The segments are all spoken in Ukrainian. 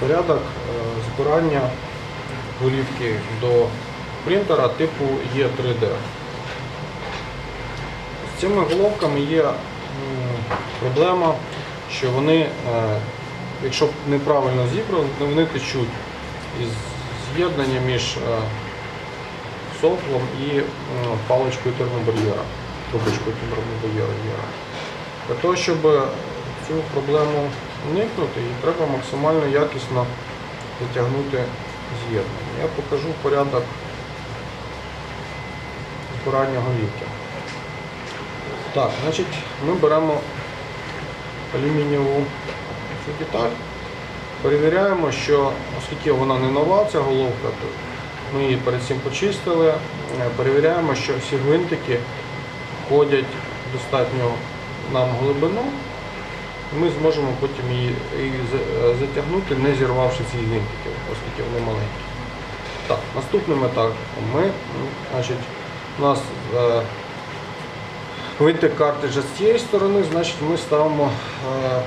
порядок е, збирання голівки до принтера типу Е3D. З цими головками є проблема, що вони, е, якщо неправильно зібрані, вони течуть із з'єднання між е, соплом і паличкою термобар'єра, трубочкою термобар'єра. Для того, щоб цю проблему уникнути, її треба максимально якісно затягнути з'єднання. Я покажу порядок збирання голівки. Так, значить, ми беремо алюмінієву цю деталь, перевіряємо, що оскільки вона не нова, ця головка, то ми її перед цим почистили, е, перевіряємо, що всі гвинтики входять достатньо нам глибину, і ми зможемо потім її, її затягнути, не зірвавши ці гвинтики, оскільки вони маленькі. Так, наступним етапом ми, значить, у нас е, Вийти картриджа з цієї сторони, значить ми ставимо е,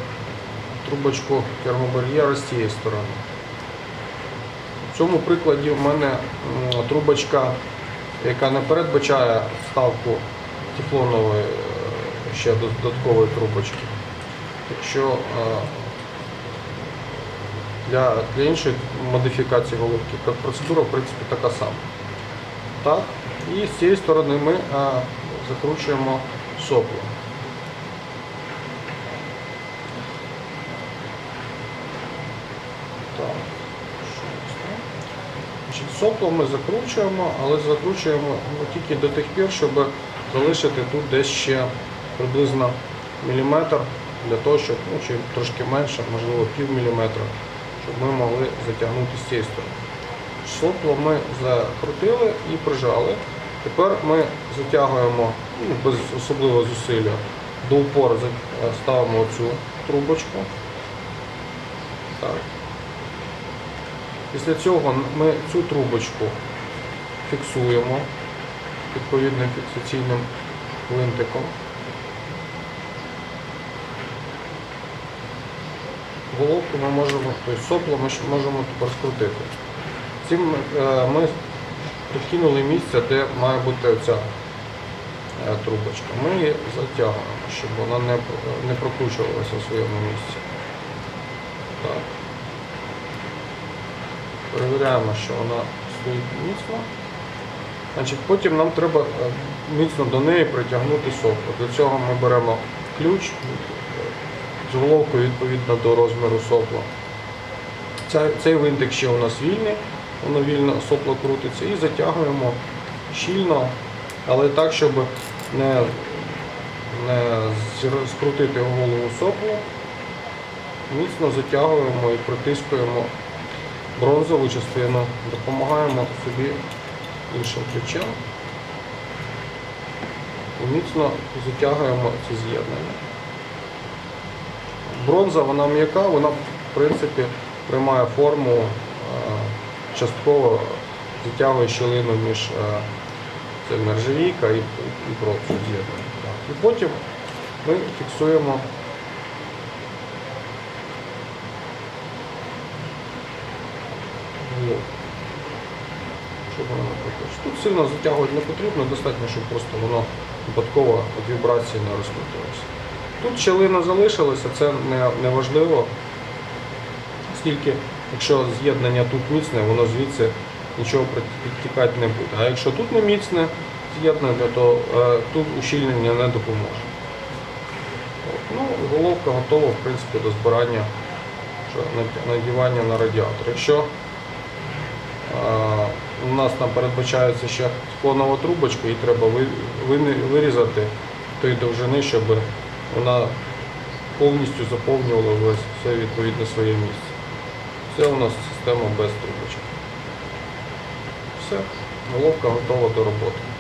трубочку термобар'єра з цієї сторони. В цьому прикладі в мене трубочка, яка не передбачає вставку тефлонової е, ще додаткової трубочки. Якщо е, для, для іншої модифікації головки так, процедура в принципі така сама. Так, і з цієї сторони ми е, закручуємо сопло. Сопло ми закручуємо, але закручуємо ну, тільки до тих пір, щоб залишити тут десь ще приблизно міліметр для того, щоб ну, чи трошки менше, можливо пів міліметра, щоб ми могли затягнути з цієї сторони. Сопло ми закрутили і прижали. Тепер ми затягуємо ну, без особливого зусилля до упору е, ставимо цю трубочку. Так. Після цього ми цю трубочку фіксуємо відповідним фіксаційним гвинтиком. Головку ми можемо, тобто сопло ми можемо тепер скрутити. Цим е, ми прикинули місце, де має бути оця е, трубочка. Ми її затягуємо, щоб вона не, не прокручувалася в своєму місці. Так. Перевіряємо, що вона стоїть міцно. Значить, потім нам треба е, міцно до неї притягнути сопло. Для цього ми беремо ключ з головкою відповідно до розміру сопла. Цей винтик ще у нас вільний, воно вільно сопло крутиться і затягуємо щільно, але так, щоб не, не скрутити голову соплу. Міцно затягуємо і притискуємо бронзову частину, допомагаємо собі іншим ключем і міцно затягуємо ці з'єднання. Бронза вона м'яка, вона в принципі приймає форму е, частково затягує щілину між е, нержавійка і, бронзу І потім ми фіксуємо. Вона. Тут сильно затягувати не потрібно, достатньо, щоб просто воно випадково від вібрації не розкрутилося. Тут щелина залишилася, це не, важливо, оскільки якщо з'єднання тут міцне, воно звідси нічого підтікати не буде. А якщо тут не міцне з'єднання, то е, тут ущільнення не допоможе. Ну, головка готова в принципі до збирання надівання на радіатор. Якщо а, У нас там передбачається ще фонова трубочка, її треба вирізати тої довжини, щоб вона повністю заповнювала весь все відповідне своє місце. Це у нас система без трубочок. Все, головка готова до роботи.